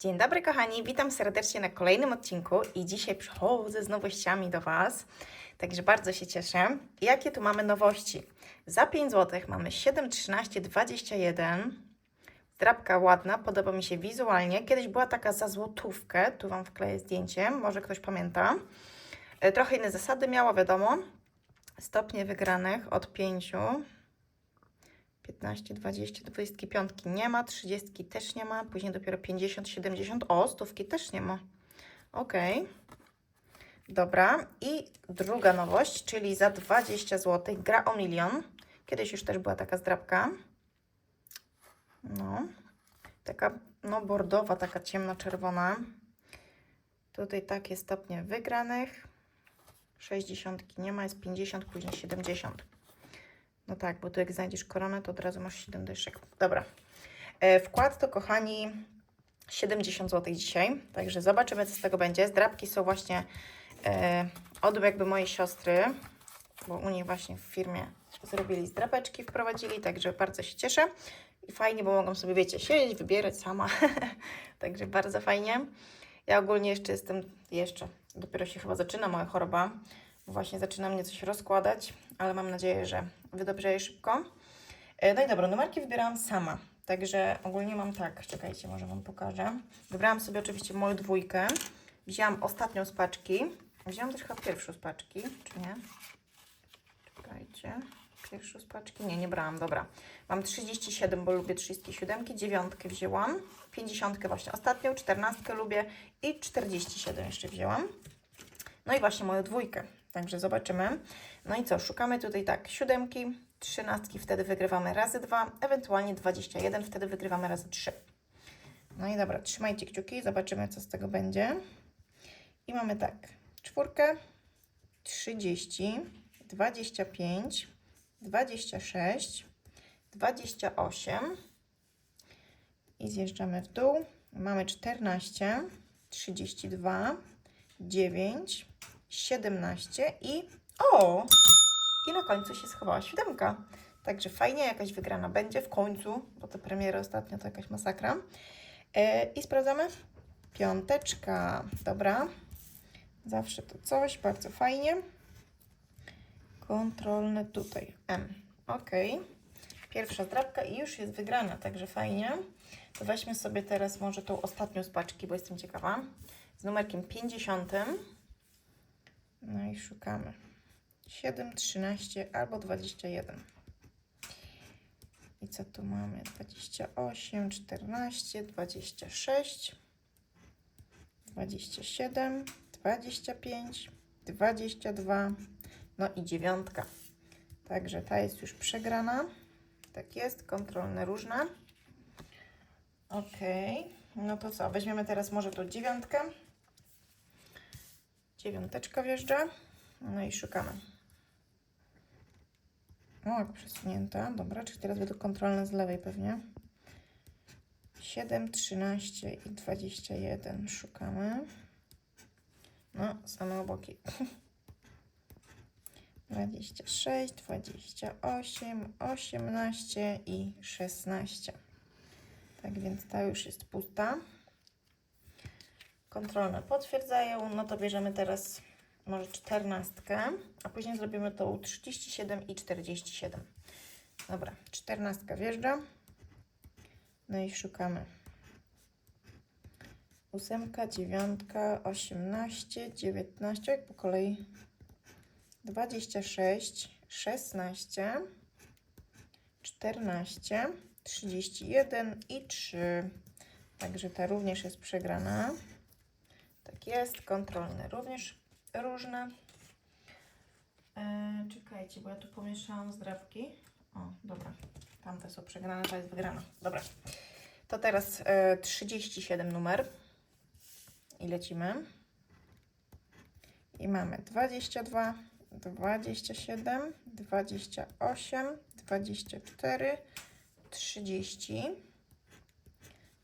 Dzień dobry kochani, witam serdecznie na kolejnym odcinku i dzisiaj przychodzę z nowościami do Was, także bardzo się cieszę. Jakie tu mamy nowości? Za 5 zł mamy 7, 13, 21. Drapka ładna, podoba mi się wizualnie. Kiedyś była taka za złotówkę, tu Wam wkleję zdjęcie, może ktoś pamięta. E, Trochę inne zasady miała, wiadomo. Stopnie wygranych od 5. 15, 20, 25 nie ma, 30 też nie ma, później dopiero 50, 70, o, stówki też nie ma. Ok. Dobra. I druga nowość, czyli za 20 zł gra o milion. Kiedyś już też była taka zdrabka. No. Taka, no, bordowa, taka ciemno-czerwona. Tutaj takie stopnie wygranych. 60 nie ma, jest 50, później 70. No tak, bo tu jak znajdziesz koronę, to od razu masz 7 dyszek. Dobra. E, wkład to, kochani, 70 zł dzisiaj. Także zobaczymy, co z tego będzie. Zdrabki są właśnie e, od jakby mojej siostry, bo u niej właśnie w firmie zrobili zdrapeczki, wprowadzili, także bardzo się cieszę. I fajnie, bo mogą sobie, wiecie, siedzieć, wybierać sama. także bardzo fajnie. Ja ogólnie jeszcze jestem, jeszcze, dopiero się chyba zaczyna moja choroba. Właśnie zaczyna mnie coś rozkładać, ale mam nadzieję, że wydobrzeje szybko. E, No i dobra, numerki wybierałam sama. Także ogólnie mam tak, czekajcie, może Wam pokażę. Wybrałam sobie oczywiście moją dwójkę. Wzięłam ostatnią z paczki. Wzięłam też chyba pierwszą z paczki, czy nie? Czekajcie. Pierwszą z paczki? Nie, nie brałam, dobra. Mam 37, bo lubię 37, dziewiątkę wzięłam, 50 właśnie ostatnią, 14 lubię i 47 jeszcze wzięłam. No i właśnie moją dwójkę. Także zobaczymy. No i co, szukamy tutaj tak, siódemki, trzynastki, wtedy wygrywamy razy dwa, ewentualnie 21, wtedy wygrywamy razy trzy. No i dobra, trzymajcie kciuki, zobaczymy co z tego będzie. I mamy tak, czwórkę, 30, 25, 26, 28 i zjeżdżamy w dół. Mamy 14, 32, 9, 17 i o! I na końcu się schowała siódemka. Także fajnie, jakaś wygrana będzie w końcu, bo te premiery ostatnio to jakaś masakra. E, I sprawdzamy. Piąteczka, dobra. Zawsze to coś, bardzo fajnie. Kontrolne tutaj. M. Ok. Pierwsza zdrabka i już jest wygrana, także fajnie. To weźmy sobie teraz może tą ostatnią z paczki, bo jestem ciekawa. Z numerkiem 50. No i szukamy. 7, 13 albo 21. I co tu mamy? 28, 14, 26, 27, 25, 22, no i dziewiątka. Także ta jest już przegrana. Tak jest, kontrolne różne. Ok, no to co? Weźmiemy teraz może tą dziewiątkę. Dziewiąteczka wjeżdża. No i szukamy. O, jak przesunięta. Dobra, czyli teraz będą kontrolne z lewej pewnie. 7, 13 i 21 szukamy. No, same oboki. 26, 28, 18 i 16. Tak więc ta już jest pusta. Kontrolne potwierdzają. No to bierzemy teraz może 14, a później zrobimy tą 37 i 47. Dobra, 14 wjeżdża. No i szukamy. Ósemka, dziewiątka, 18, 19, jak po kolei 26, 16, 14, 31 i 3. Także ta również jest przegrana. Tak jest, kontrolne również różne. E, czekajcie, bo ja tu pomieszałam zdrabki. O, dobra. Tamte są przegrane, ta jest wygrana. Dobra. To teraz e, 37 numer. I lecimy. I mamy 22, 27, 28, 24, 30.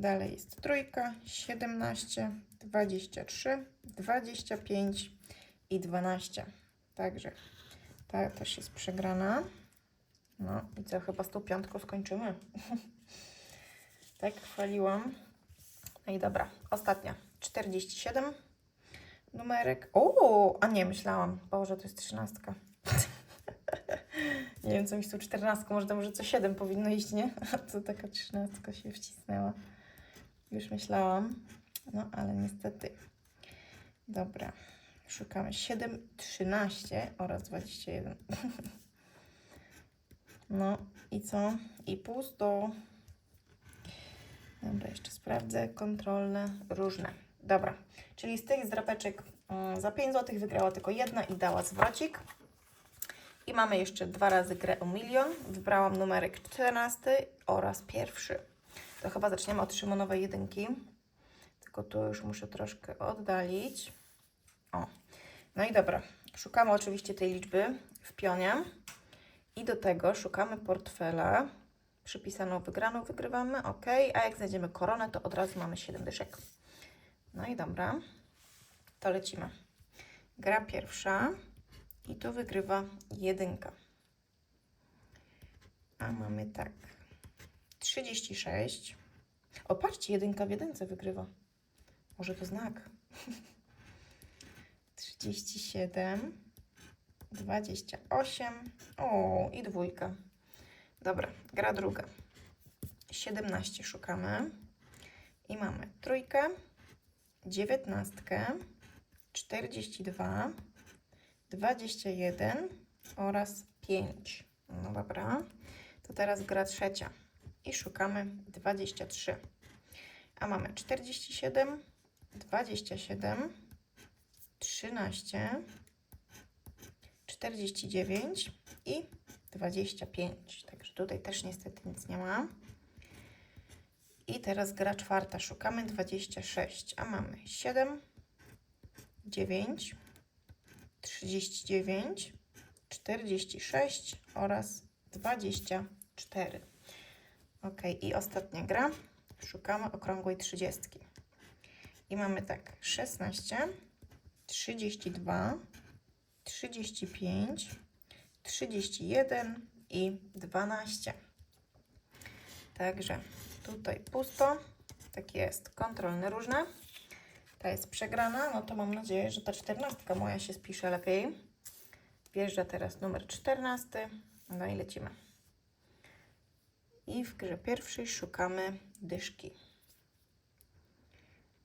Dalej jest trójka, 17, 23, 25 i 12. Także ta też jest przegrana. No i co, chyba z tą piątką skończymy. tak chwaliłam. No i dobra, ostatnia. 47 numerek. O, a nie, myślałam. Boże, to jest 13. nie wiem, co mi z tą 14. Może to może co 7 powinno iść, nie? A to taka 13 się wcisnęła. Już myślałam. No, ale niestety. Dobra. Szukamy 7, 13 oraz 21. no i co? I pusto. Dobra, jeszcze sprawdzę. Kontrolne, różne. Dobra, czyli z tych zdrapeczek mm, za 5 zł wygrała tylko jedna i dała zwrocik. I mamy jeszcze dwa razy grę o milion. Wybrałam numerek 14 oraz pierwszy. To chyba zaczniemy od Szymonowej jedynki. Tylko tu już muszę troszkę oddalić. O, no i dobra. Szukamy oczywiście tej liczby w pionie. I do tego szukamy portfela. Przypisaną wygraną wygrywamy, ok. A jak znajdziemy koronę, to od razu mamy 7 dyszek. No i dobra, to lecimy. Gra pierwsza i tu wygrywa jedynka. A mamy tak, 36. O, patrzcie, jedynka w jedynce wygrywa. Może to znak. 37, 28. O, i dwójka. Dobra, gra druga. 17 szukamy. I mamy trójkę, dziewiętnastkę, 42, 21 oraz 5. No dobra, to teraz gra trzecia i szukamy 23. A mamy 47, 27, 13, 49 i 25. Także tutaj też niestety nic nie ma. I teraz gra czwarta. Szukamy 26, a mamy 7, 9, 39, 46 oraz 24. Ok, i ostatnia gra. Szukamy okrągłej 30. I mamy tak 16, 32, 35, 31 i 12. Także tutaj pusto. Tak jest, kontrolne różne. Ta jest przegrana, no to mam nadzieję, że ta czternastka moja się spisze lepiej. Wjeżdża teraz numer 14. No i lecimy. I w grze pierwszej szukamy dyszki.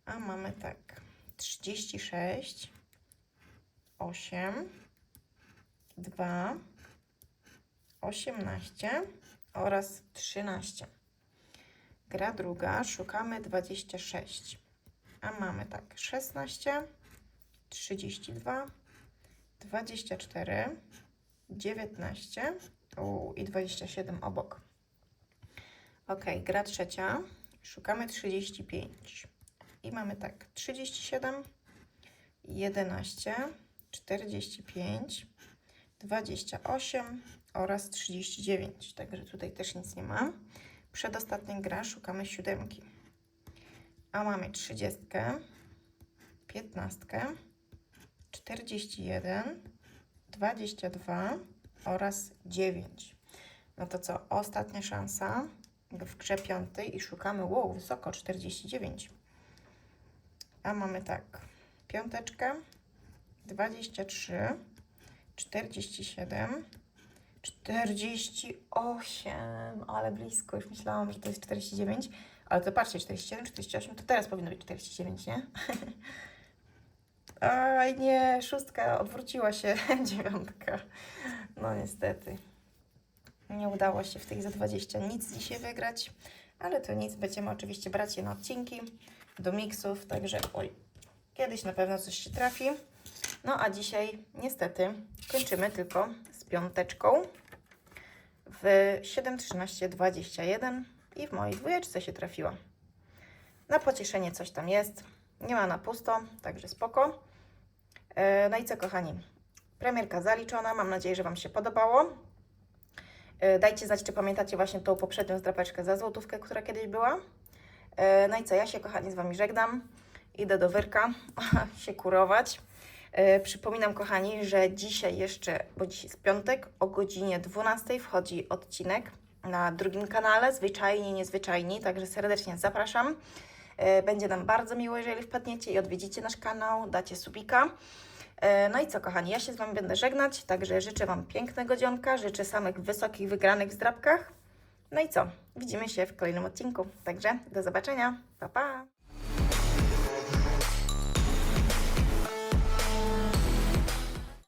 A mamy tak 36, 8, 2, 18 oraz 13. Gra druga, szukamy 26. A mamy tak 16, 32, 24, 19 u, i 27 obok. Ok, gra trzecia. Szukamy 35. I mamy tak 37, 11, 45, 28 oraz 39. Także tutaj też nic nie ma. Przedostatnia gra szukamy siódemki. A mamy 30, 15, 41, 22 oraz 9. No to co? Ostatnia szansa w grze piątej i szukamy, wow, wysoko, 49. A mamy tak, piąteczkę, 23, 47, 48, ale blisko, już myślałam, że to jest 49, ale to patrzcie, 47, 48, to teraz powinno być 49, nie? Aj nie, szóstka, odwróciła się, dziewiątka. No niestety. Nie udało się w tych za 20 nic dzisiaj wygrać, ale to nic, będziemy oczywiście brać je na odcinki do miksów, także oj, kiedyś na pewno coś się trafi. No a dzisiaj niestety kończymy tylko z piąteczką w 7.13.21 i w mojej dwójeczce się trafiła. Na pocieszenie coś tam jest, nie ma na pusto, także spoko. E, No i co kochani, premierka zaliczona, mam nadzieję, że Wam się podobało. E, Dajcie znać, czy pamiętacie właśnie tą poprzednią zdrapeczkę za złotówkę, która kiedyś była. E, No i co, ja się kochani z Wami żegnam. Idę do wyrka się kurować. E, Przypominam kochani, że dzisiaj jeszcze, bo dzisiaj jest piątek, o godzinie 12 wchodzi odcinek na drugim kanale, zwyczajnie, niezwyczajni, także serdecznie zapraszam. Będzie nam bardzo miło, jeżeli wpadniecie i odwiedzicie nasz kanał, dacie subika. E, No i co, kochani, ja się z Wami będę żegnać, także życzę Wam pięknego dzionka, życzę samych wysokich wygranych w zdrabkach. No i co, widzimy się w kolejnym odcinku. Także do zobaczenia, pa pa!